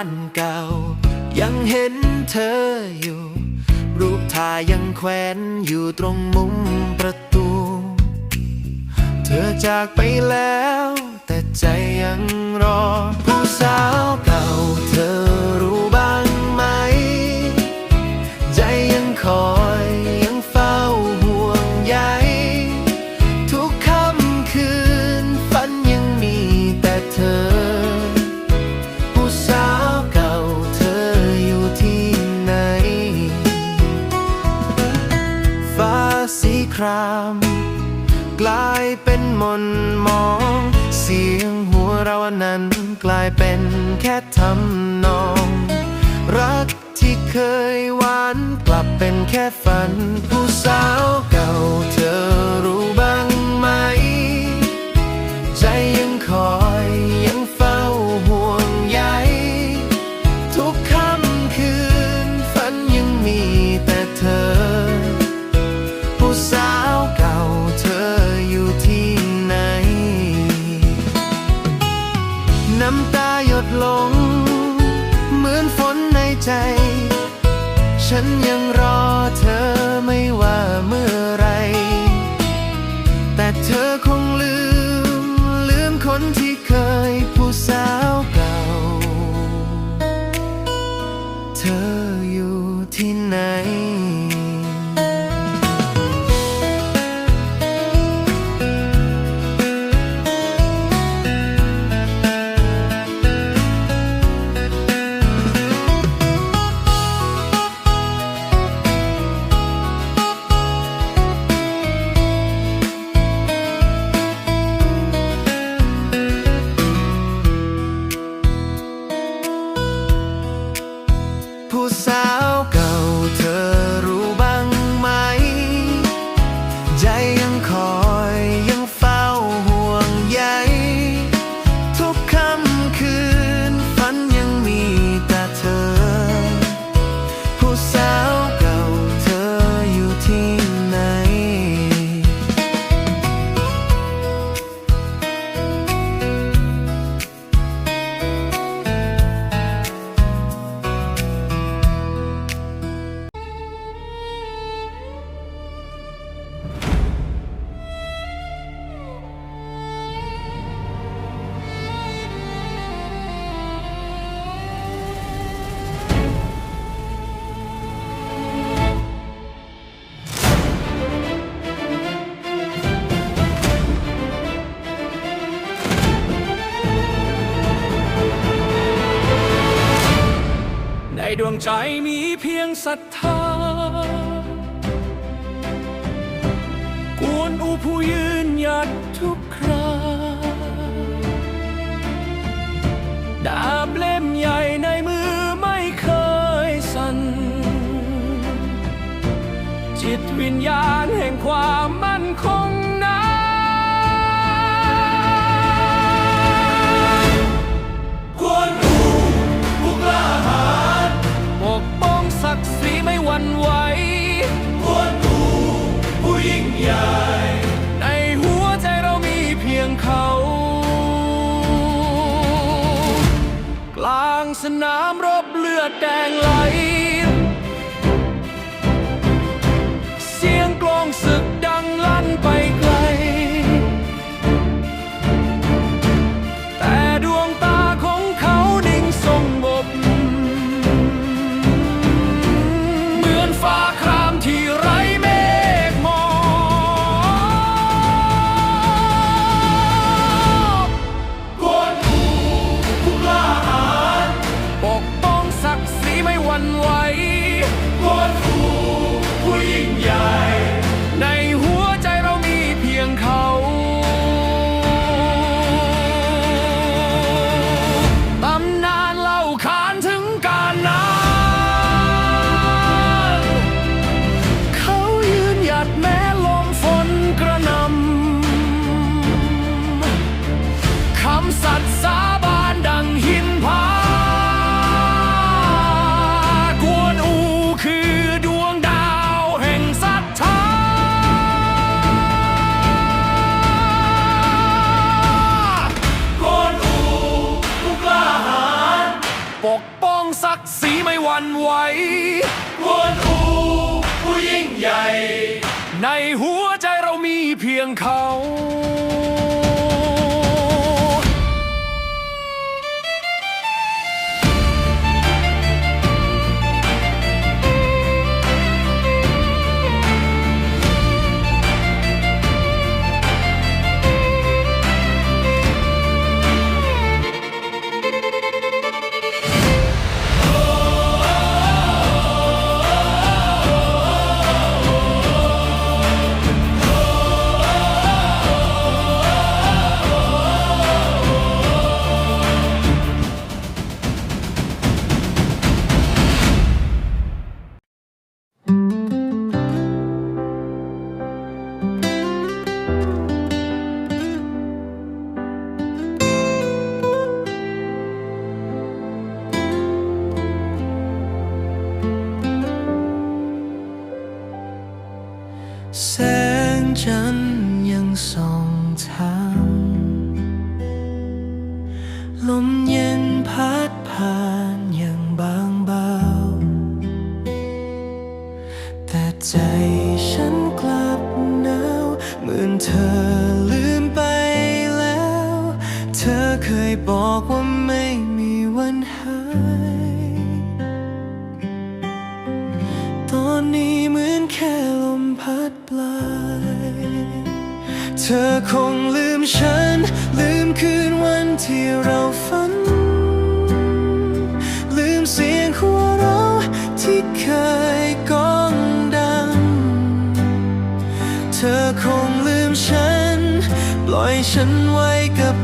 านเก่า ยังเห็นเธออยู่ รูปถ่ายยังแขวนอยู่ตรงมุมประตู เธอจากไปแล้ว แต่ใจยังรอ ผู้สาวเก่าเธอรู้ มอง เสียงหัวเรานั้นกลายเป็นแค่ทำนอง รักที่เคยหวานกลับเป็นแค่ฝันผู้สาวเก่า ใจมีเพียงศรัทธากวนอุผู้ยืนหยัดทุกคราดาบเล่มใหญ่ในมือไม่เคยสั่นจิตวิญญาณแห่งความ ไหวกวนอูผู้ยิ่งใหญ่ ในหัวใจเรามีเพียงเขา พัดปลาย เธอคงลืมฉัน ลืมคืนวันที่เราฝัน ลืมเสียงหัวเราะที่เคยก้องดัง เธอคงลืมฉัน ปล่อยฉันไว้กับ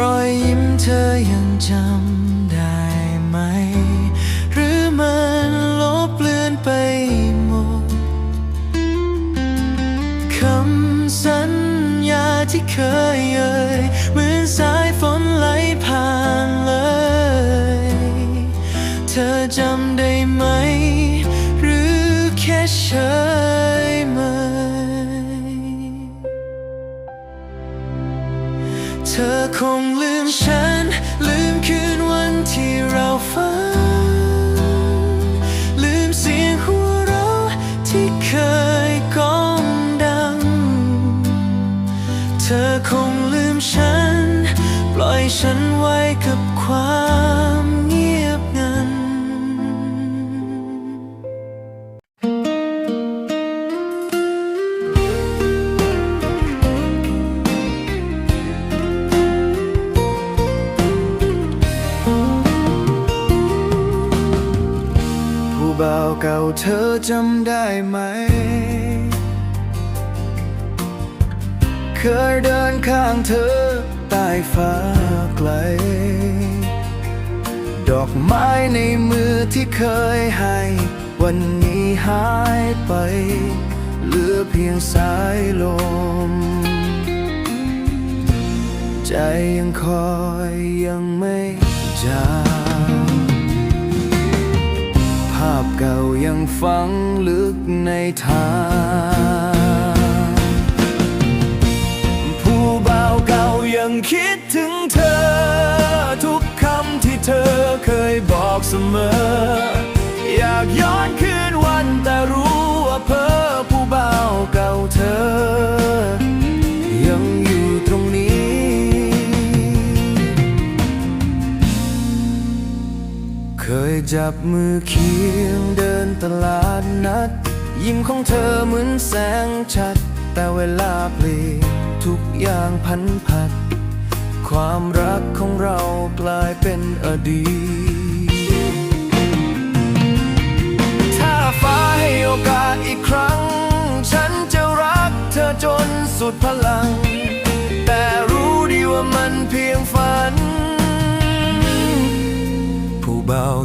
รอยยิ้มเธอยังจำได้ไหม หรือมันลบเลือนไปหมดคำสัญญาที่เคยเอ่ยเหมือนสายฝนไหลผ่านเลย เธอจำได้ไหม หรือแค่เฉย ธอคงลืมฉัน ลืมคืนวันที่เราฝันลืมเสียงหัวเราะที่เคยก้องดัง เธอคงลืมฉัน ปล่อยฉันไว้กับความ บ่าวเก่าเธอจำได้ไหม เคยเดินข้างเธอใต้ฟ้าไกล ดอกไม้ในมือที่เคยให้ วันนี้หายไป เหลือเพียงสายลม ใจยังคอยยังไม่จางาพเก่ายังฝังลึกในทางผู้บ่าวเก่ายังคิดถึง จับมือเคียงเดินตลาดนัด ยิ้มของเธอเหมือนแสงชัด แต่เวลาเปลี่ยนทุกอย่างพันผัด ความรักของเรากลายเป็นอดีต ถ้าฟ้าให้โอกาสอีกครั้ง ฉันจะรักเธอจนสุดพลัง แต่รู้ดีว่ามันเพียงฝัน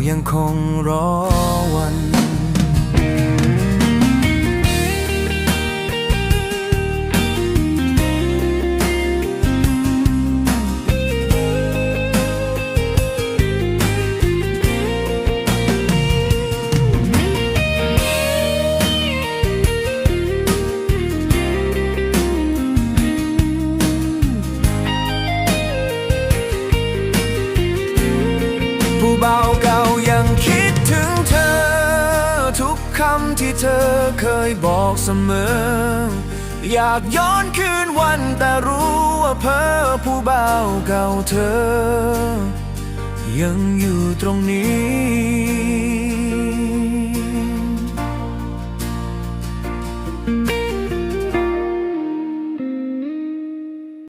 ยังคงรอวัน ที่เธอเคยบอกเสมอ อยากย้อนคืนวันแต่รู้ว่าเพ้อผู้เบาเก่าเธอ ยังอยู่ตรงนี้「